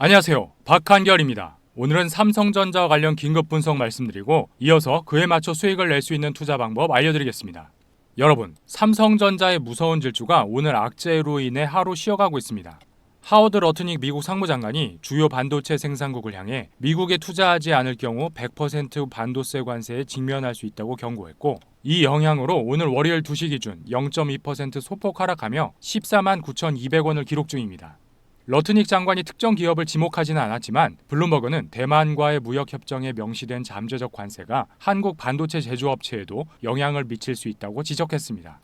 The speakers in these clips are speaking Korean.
안녕하세요. 박한결입니다. 오늘은 삼성전자와 관련 긴급 분석 말씀드리고 이어서 그에 맞춰 수익을 낼 수 있는 투자 방법 알려드리겠습니다. 여러분, 삼성전자의 무서운 질주가 오늘 악재로 인해 하루 쉬어가고 있습니다. 하워드 러트닉 미국 상무장관이 주요 반도체 생산국을 향해 미국에 투자하지 않을 경우 100% 반도체 관세에 직면할 수 있다고 경고했고 이 영향으로 오늘 월요일 2시 기준 0.2% 소폭 하락하며 14만 9,200원을 기록 중입니다. 러트닉 장관이 특정 기업을 지목하지는 않았지만 블룸버그는 대만과의 무역 협정에 명시된 잠재적 관세가 한국 반도체 제조업체에도 영향을 미칠 수 있다고 지적했습니다.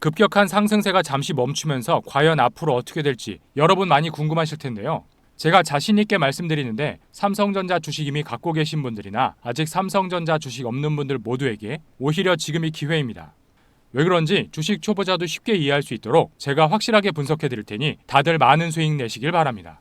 급격한 상승세가 잠시 멈추면서 과연 앞으로 어떻게 될지 여러분 많이 궁금하실 텐데요. 제가 자신 있게 말씀드리는데 삼성전자 주식 이미 갖고 계신 분들이나 아직 삼성전자 주식 없는 분들 모두에게 오히려 지금이 기회입니다. 왜 그런지 주식 초보자도 쉽게 이해할 수 있도록 제가 확실하게 분석해 드릴 테니 다들 많은 수익 내시길 바랍니다.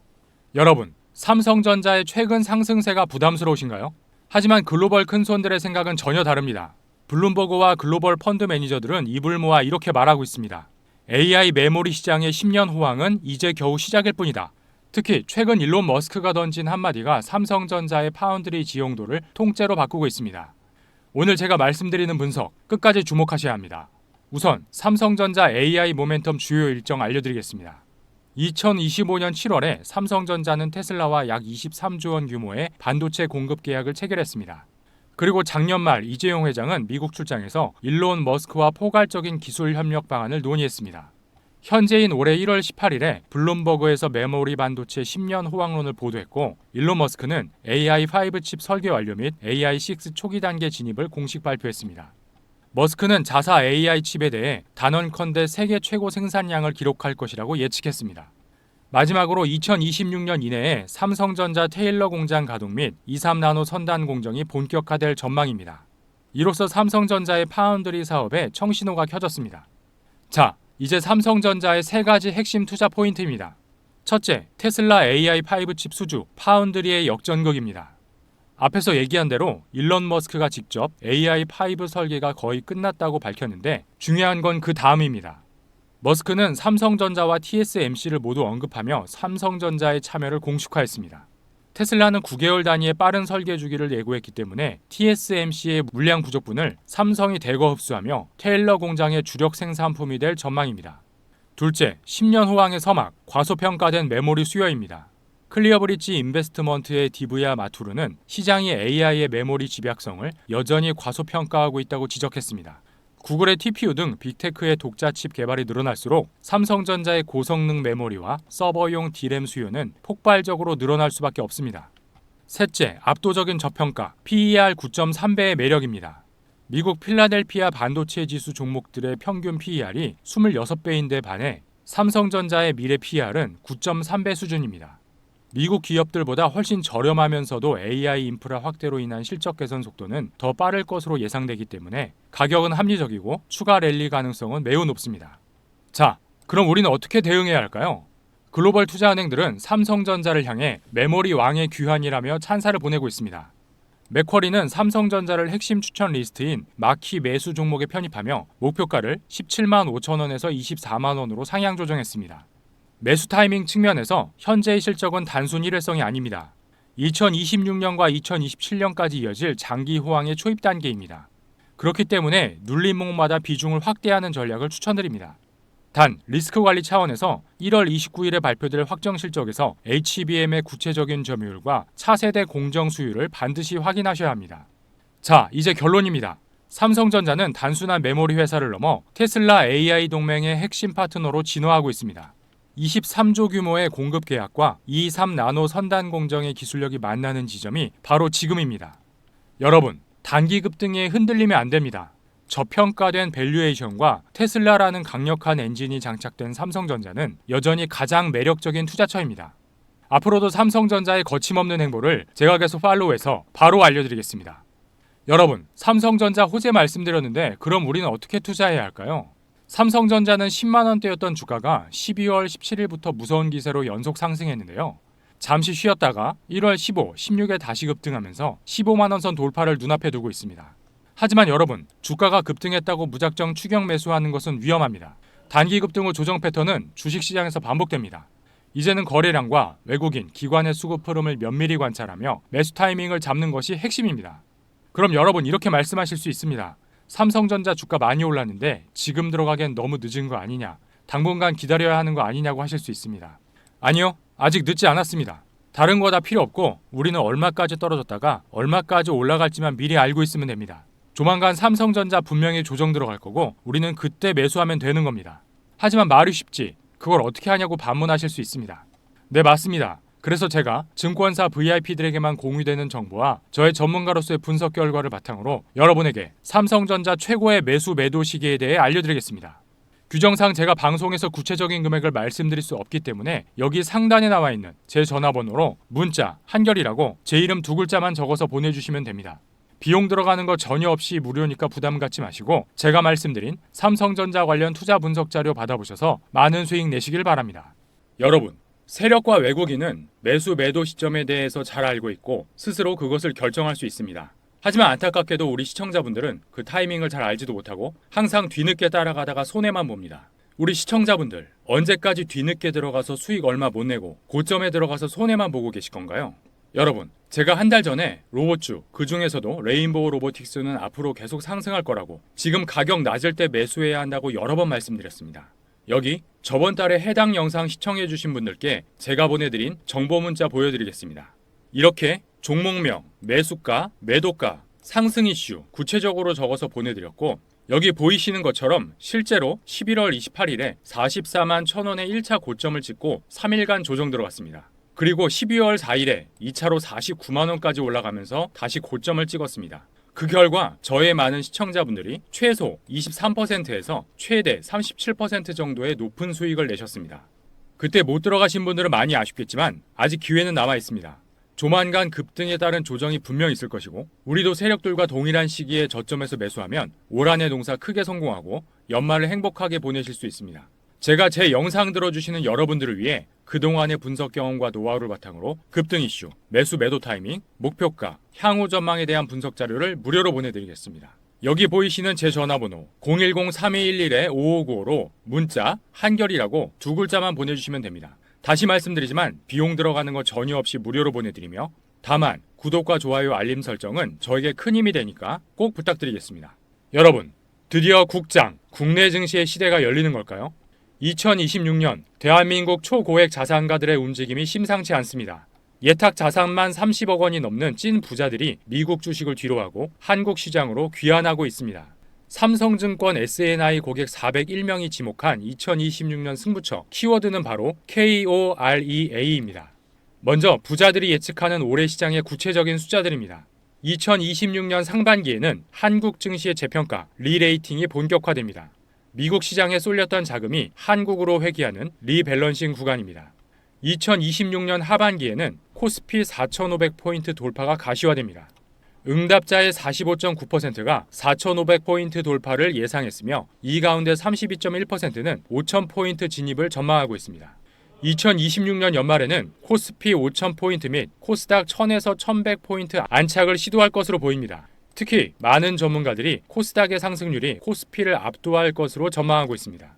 여러분, 삼성전자의 최근 상승세가 부담스러우신가요? 하지만 글로벌 큰 손들의 생각은 전혀 다릅니다. 블룸버그와 글로벌 펀드 매니저들은 입을 모아 이렇게 말하고 있습니다. AI 메모리 시장의 10년 호황은 이제 겨우 시작일 뿐이다. 특히 최근 일론 머스크가 던진 한마디가 삼성전자의 파운드리 지용도를 통째로 바꾸고 있습니다. 오늘 제가 말씀드리는 분석 끝까지 주목하셔야 합니다. 우선 삼성전자 AI 모멘텀 주요 일정 알려드리겠습니다. 2025년 7월에 삼성전자는 테슬라와 약 23조 원 규모의 반도체 공급 계약을 체결했습니다. 그리고 작년 말 이재용 회장은 미국 출장에서 일론 머스크와 포괄적인 기술 협력 방안을 논의했습니다. 현재인 올해 1월 18일에 블룸버그에서 메모리 반도체 10년 호황론을 보도했고 일론 머스크는 AI5 칩 설계 완료 및 AI6 초기 단계 진입을 공식 발표했습니다. 머스크는 자사 AI 칩에 대해 단언컨대 세계 최고 생산량을 기록할 것이라고 예측했습니다. 마지막으로 2026년 이내에 삼성전자 테일러 공장 가동 및 23나노 선단 공정이 본격화될 전망입니다. 이로써 삼성전자의 파운드리 사업에 청신호가 켜졌습니다. 자, 이제 삼성전자의 세 가지 핵심 투자 포인트입니다. 첫째, 테슬라 AI5 칩 수주, 파운드리의 역전극입니다. 앞에서 얘기한 대로 일론 머스크가 직접 AI5 설계가 거의 끝났다고 밝혔는데 중요한 건 그 다음입니다. 머스크는 삼성전자와 TSMC를 모두 언급하며 삼성전자의 참여를 공식화했습니다. 테슬라는 9개월 단위의 빠른 설계 주기를 예고했기 때문에 TSMC의 물량 부족분을 삼성이 대거 흡수하며 테일러 공장의 주력 생산품이 될 전망입니다. 둘째, 10년 호황의 서막, 과소평가된 메모리 수요입니다. 클리어브리지 인베스트먼트의 디브야 마투르는 시장이 AI의 메모리 집약성을 여전히 과소평가하고 있다고 지적했습니다. 구글의 TPU 등 빅테크의 독자 칩 개발이 늘어날수록 삼성전자의 고성능 메모리와 서버용 D램 수요는 폭발적으로 늘어날 수밖에 없습니다. 셋째, 압도적인 저평가 PER 9.3배의 매력입니다. 미국 필라델피아 반도체 지수 종목들의 평균 PER이 26배인데 반해 삼성전자의 미래 PER은 9.3배 수준입니다. 미국 기업들보다 훨씬 저렴하면서도 AI 인프라 확대로 인한 실적 개선 속도는 더 빠를 것으로 예상되기 때문에 가격은 합리적이고 추가 랠리 가능성은 매우 높습니다. 자, 그럼 우리는 어떻게 대응해야 할까요? 글로벌 투자은행들은 삼성전자를 향해 메모리 왕의 귀환이라며 찬사를 보내고 있습니다. 맥쿼리는 삼성전자를 핵심 추천 리스트인 마키 매수 종목에 편입하며 목표가를 17만 5천 원에서 24만 원으로 상향 조정했습니다. 매수 타이밍 측면에서 현재의 실적은 단순 일회성이 아닙니다. 2026년과 2027년까지 이어질 장기 호황의 초입 단계입니다. 그렇기 때문에 눌림목마다 비중을 확대하는 전략을 추천드립니다. 단, 리스크 관리 차원에서 1월 29일에 발표될 확정 실적에서 HBM의 구체적인 점유율과 차세대 공정 수율을 반드시 확인하셔야 합니다. 자, 이제 결론입니다. 삼성전자는 단순한 메모리 회사를 넘어 테슬라 AI 동맹의 핵심 파트너로 진화하고 있습니다. 23조 규모의 공급 계약과 23 나노 선단 공정의 기술력이 만나는 지점이 바로 지금입니다. 여러분, 단기 급등에 흔들리면 안 됩니다. 저평가된 밸류에이션과 테슬라라는 강력한 엔진이 장착된 삼성전자는 여전히 가장 매력적인 투자처입니다. 앞으로도 삼성전자의 거침없는 행보를 제가 계속 팔로우해서 바로 알려드리겠습니다. 여러분, 삼성전자 호재 말씀드렸는데 그럼 우리는 어떻게 투자해야 할까요? 삼성전자는 10만 원대였던 주가가 12월 17일부터 무서운 기세로 연속 상승했는데요. 잠시 쉬었다가 1월 15, 16에 다시 급등하면서 15만 원선 돌파를 눈앞에 두고 있습니다. 하지만 여러분, 주가가 급등했다고 무작정 추격 매수하는 것은 위험합니다. 단기 급등 후 조정 패턴은 주식시장에서 반복됩니다. 이제는 거래량과 외국인, 기관의 수급 흐름을 면밀히 관찰하며 매수 타이밍을 잡는 것이 핵심입니다. 그럼 여러분 이렇게 말씀하실 수 있습니다. 삼성전자 주가 많이 올랐는데 지금 들어가기엔 너무 늦은 거 아니냐. 당분간 기다려야 하는 거 아니냐고 하실 수 있습니다. 아니요. 아직 늦지 않았습니다. 다른 거 다 필요 없고 우리는 얼마까지 떨어졌다가 얼마까지 올라갈지만 미리 알고 있으면 됩니다. 조만간 삼성전자 분명히 조정 들어갈 거고 우리는 그때 매수하면 되는 겁니다. 하지만 말이 쉽지. 그걸 어떻게 하냐고 반문하실 수 있습니다. 네, 맞습니다. 그래서 제가 증권사 VIP들에게만 공유되는 정보와 저의 전문가로서의 분석 결과를 바탕으로 여러분에게 삼성전자 최고의 매수 매도 시기에 대해 알려드리겠습니다. 규정상 제가 방송에서 구체적인 금액을 말씀드릴 수 없기 때문에 여기 상단에 나와 있는 제 전화번호로 문자 한결이라고 제 이름 두 글자만 적어서 보내주시면 됩니다. 비용 들어가는 거 전혀 없이 무료니까 부담 갖지 마시고 제가 말씀드린 삼성전자 관련 투자 분석 자료 받아보셔서 많은 수익 내시길 바랍니다. 여러분, 세력과 외국인은 매수 매도 시점에 대해서 잘 알고 있고 스스로 그것을 결정할 수 있습니다. 하지만 안타깝게도 우리 시청자분들은 그 타이밍을 잘 알지도 못하고 항상 뒤늦게 따라가다가 손해만 봅니다. 우리 시청자분들 언제까지 뒤늦게 들어가서 수익 얼마 못 내고 고점에 들어가서 손해만 보고 계실 건가요? 여러분, 제가 한 달 전에 로봇주, 그 중에서도 레인보우 로보틱스는 앞으로 계속 상승할 거라고 지금 가격 낮을 때 매수해야 한다고 여러 번 말씀드렸습니다. 여기 저번 달에 해당 영상 시청해주신 분들께 제가 보내드린 정보 문자 보여드리겠습니다. 이렇게 종목명, 매수가, 매도가, 상승 이슈 구체적으로 적어서 보내드렸고 여기 보이시는 것처럼 실제로 11월 28일에 44만 1000원의 1차 고점을 찍고 3일간 조정 들어갔습니다. 그리고 12월 4일에 2차로 49만 원까지 올라가면서 다시 고점을 찍었습니다. 그 결과 저의 많은 시청자분들이 최소 23%에서 최대 37% 정도의 높은 수익을 내셨습니다. 그때 못 들어가신 분들은 많이 아쉽겠지만 아직 기회는 남아 있습니다. 조만간 급등에 따른 조정이 분명 있을 것이고 우리도 세력들과 동일한 시기에 저점에서 매수하면 올 한해 농사 크게 성공하고 연말을 행복하게 보내실 수 있습니다. 제가 제 영상 들어주시는 여러분들을 위해 그동안의 분석 경험과 노하우를 바탕으로 급등 이슈, 매수 매도 타이밍, 목표가, 향후 전망에 대한 분석 자료를 무료로 보내드리겠습니다. 여기 보이시는 제 전화번호 010-3211-5595로 문자 한결이라고 두 글자만 보내주시면 됩니다. 다시 말씀드리지만 비용 들어가는 거 전혀 없이 무료로 보내드리며 다만 구독과 좋아요 알림 설정은 저에게 큰 힘이 되니까 꼭 부탁드리겠습니다. 여러분, 드디어 국장, 국내 증시의 시대가 열리는 걸까요? 2026년 대한민국 초고액 자산가들의 움직임이 심상치 않습니다. 예탁 자산만 30억 원이 넘는 찐 부자들이 미국 주식을 뒤로하고 한국 시장으로 귀환하고 있습니다. 삼성증권 SNI 고객 401명이 지목한 2026년 승부처 키워드는 바로 KOREA입니다. 먼저 부자들이 예측하는 올해 시장의 구체적인 숫자들입니다. 2026년 상반기에는 한국 증시의 재평가, 리레이팅이 본격화됩니다. 미국 시장에 쏠렸던 자금이 한국으로 회귀하는 리밸런싱 구간입니다. 2026년 하반기에는 코스피 4,500포인트 돌파가 가시화됩니다. 응답자의 45.9%가 4,500포인트 돌파를 예상했으며 이 가운데 32.1%는 5,000포인트 진입을 전망하고 있습니다. 2026년 연말에는 코스피 5,000포인트 및 코스닥 1,000에서 1,100포인트 안착을 시도할 것으로 보입니다. 특히 많은 전문가들이 코스닥의 상승률이 코스피를 압도할 것으로 전망하고 있습니다.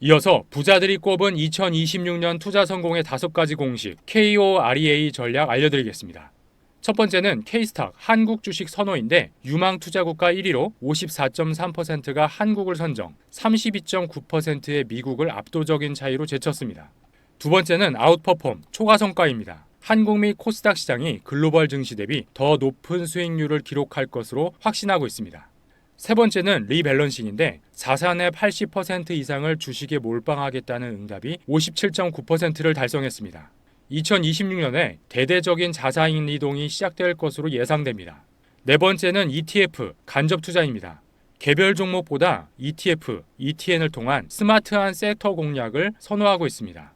이어서 부자들이 꼽은 2026년 투자 성공의 다섯 가지 공식 KOREA 전략 알려드리겠습니다. 첫 번째는 K스탁 한국 주식 선호인데 유망 투자 국가 1위로 54.3%가 한국을 선정, 32.9%의 미국을 압도적인 차이로 제쳤습니다. 두 번째는 아웃퍼폼 초과 성과입니다. 한국 및 코스닥 시장이 글로벌 증시 대비 더 높은 수익률을 기록할 것으로 확신하고 있습니다. 세 번째는 리밸런싱인데 자산의 80% 이상을 주식에 몰빵하겠다는 응답이 57.9%를 달성했습니다. 2026년에 대대적인 자사인 이동이 시작될 것으로 예상됩니다. 네 번째는 ETF 간접 투자입니다. 개별 종목보다 ETF, ETN을 통한 스마트한 섹터 공략을 선호하고 있습니다.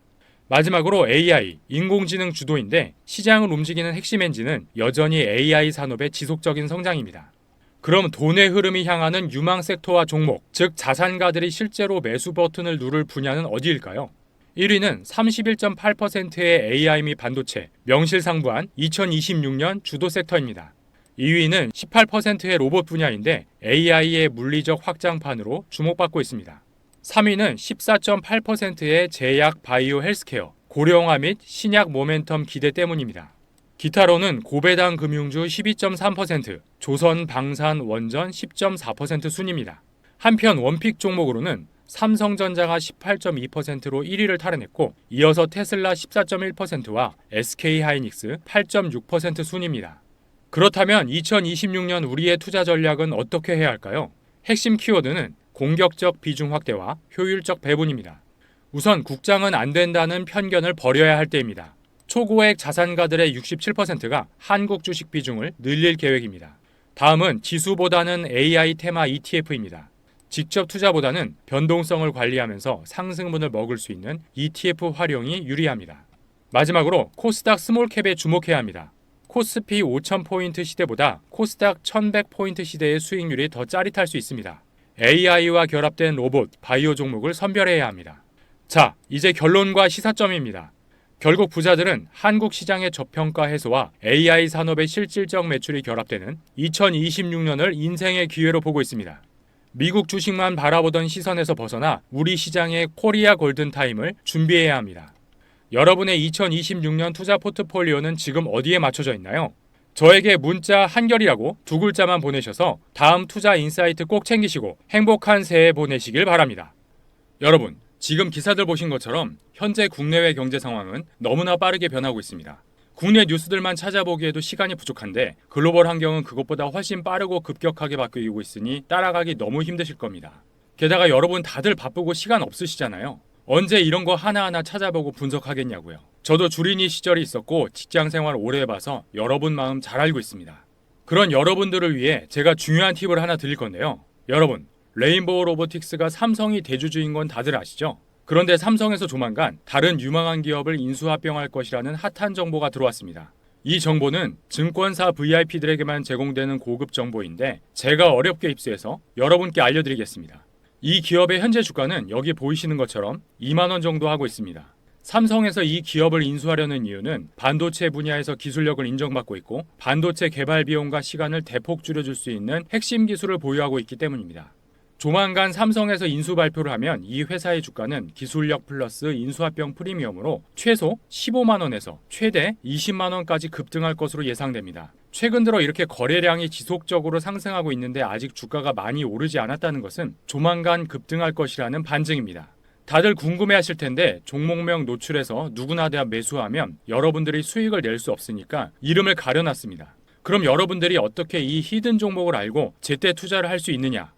마지막으로 AI, 인공지능 주도인데 시장을 움직이는 핵심 엔진은 여전히 AI 산업의 지속적인 성장입니다. 그럼 돈의 흐름이 향하는 유망 섹터와 종목, 즉 자산가들이 실제로 매수 버튼을 누를 분야는 어디일까요? 1위는 31.8%의 AI 및 반도체, 명실상부한 2026년 주도 섹터입니다. 2위는 18%의 로봇 분야인데 AI의 물리적 확장판으로 주목받고 있습니다. 3위는 14.8%의 제약 바이오 헬스케어, 고령화 및 신약 모멘텀 기대 때문입니다. 기타로는 고배당 금융주 12.3%, 조선 방산 원전 10.4% 순입니다. 한편 원픽 종목으로는 삼성전자가 18.2%로 1위를 탈환했고 이어서 테슬라 14.1%와 SK하이닉스 8.6% 순입니다. 그렇다면 2026년 우리의 투자 전략은 어떻게 해야 할까요? 핵심 키워드는 공격적 비중 확대와 효율적 배분입니다. 우선 국장은 안 된다는 편견을 버려야 할 때입니다. 초고액 자산가들의 67%가 한국 주식 비중을 늘릴 계획입니다. 다음은 지수보다는 AI 테마 ETF입니다. 직접 투자보다는 변동성을 관리하면서 상승분을 먹을 수 있는 ETF 활용이 유리합니다. 마지막으로 코스닥 스몰캡에 주목해야 합니다. 코스피 5000포인트 시대보다 코스닥 1100포인트 시대의 수익률이 더 짜릿할 수 있습니다. AI와 결합된 로봇, 바이오 종목을 선별해야 합니다. 자, 이제 결론과 시사점입니다. 결국 부자들은 한국 시장의 저평가 해소와 AI 산업의 실질적 매출이 결합되는 2026년을 인생의 기회로 보고 있습니다. 미국 주식만 바라보던 시선에서 벗어나 우리 시장의 코리아 골든타임을 준비해야 합니다. 여러분의 2026년 투자 포트폴리오는 지금 어디에 맞춰져 있나요? 저에게 문자 한결이라고 두 글자만 보내셔서 다음 투자 인사이트 꼭 챙기시고 행복한 새해 보내시길 바랍니다. 여러분, 지금 기사들 보신 것처럼 현재 국내외 경제 상황은 너무나 빠르게 변하고 있습니다. 국내 뉴스들만 찾아보기에도 시간이 부족한데 글로벌 환경은 그것보다 훨씬 빠르고 급격하게 바뀌고 있으니 따라가기 너무 힘드실 겁니다. 게다가 여러분 다들 바쁘고 시간 없으시잖아요. 언제 이런 거 하나하나 찾아보고 분석하겠냐고요. 저도 주린이 시절이 있었고 직장 생활 오래 해봐서 여러분 마음 잘 알고 있습니다. 그런 여러분들을 위해 제가 중요한 팁을 하나 드릴 건데요. 여러분, 레인보우 로보틱스가 삼성이 대주주인 건 다들 아시죠? 그런데 삼성에서 조만간 다른 유망한 기업을 인수합병할 것이라는 핫한 정보가 들어왔습니다. 이 정보는 증권사 VIP들에게만 제공되는 고급 정보인데 제가 어렵게 입수해서 여러분께 알려드리겠습니다. 이 기업의 현재 주가는 여기 보이시는 것처럼 2만 원 정도 하고 있습니다. 삼성에서 이 기업을 인수하려는 이유는 반도체 분야에서 기술력을 인정받고 있고 반도체 개발 비용과 시간을 대폭 줄여줄 수 있는 핵심 기술을 보유하고 있기 때문입니다. 조만간 삼성에서 인수 발표를 하면 이 회사의 주가는 기술력 플러스 인수합병 프리미엄으로 최소 15만 원에서 최대 20만 원까지 급등할 것으로 예상됩니다. 최근 들어 이렇게 거래량이 지속적으로 상승하고 있는데 아직 주가가 많이 오르지 않았다는 것은 조만간 급등할 것이라는 반증입니다. 다들 궁금해 하실 텐데 종목명 노출해서 누구나 다 매수하면 여러분들이 수익을 낼 수 없으니까 이름을 가려놨습니다. 그럼 여러분들이 어떻게 이 히든 종목을 알고 제때 투자를 할 수 있느냐?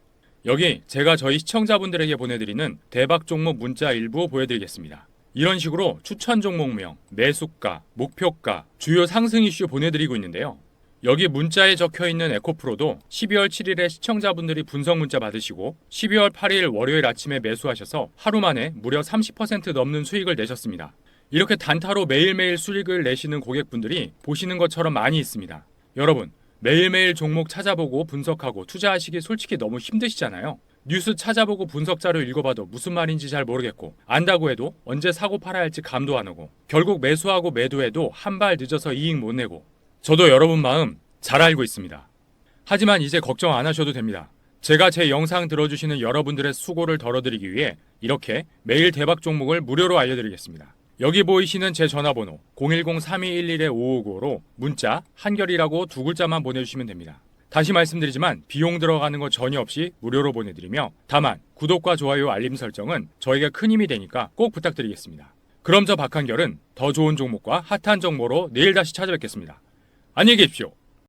여기 제가 저희 시청자분들에게 보내드리는 대박 종목 문자 일부 보여드리겠습니다. 이런 식으로 추천 종목명, 매수가, 목표가, 주요 상승 이슈 보내드리고 있는데요. 여기 문자에 적혀 있는 에코프로도 12월 7일에 시청자분들이 분석 문자 받으시고 12월 8일 월요일 아침에 매수하셔서 하루 만에 무려 30% 넘는 수익을 내셨습니다. 이렇게 단타로 매일매일 수익을 내시는 고객분들이 보시는 것처럼 많이 있습니다. 여러분, 매일매일 종목 찾아보고 분석하고 투자하시기 솔직히 너무 힘드시잖아요. 뉴스 찾아보고 분석 자료 읽어봐도 무슨 말인지 잘 모르겠고 안다고 해도 언제 사고 팔아야 할지 감도 안 오고 결국 매수하고 매도해도 한 발 늦어서 이익 못 내고 저도 여러분 마음 잘 알고 있습니다. 하지만 이제 걱정 안 하셔도 됩니다. 제가 제 영상 들어주시는 여러분들의 수고를 덜어드리기 위해 이렇게 매일 대박 종목을 무료로 알려드리겠습니다. 여기 보이시는 제 전화번호 010-3211-5595로 문자 한결이라고 두 글자만 보내주시면 됩니다. 다시 말씀드리지만 비용 들어가는 거 전혀 없이 무료로 보내드리며 다만 구독과 좋아요 알림 설정은 저에게 큰 힘이 되니까 꼭 부탁드리겠습니다. 그럼 저 박한결은 더 좋은 종목과 핫한 정보로 내일 다시 찾아뵙겠습니다. 안녕히 계십시오.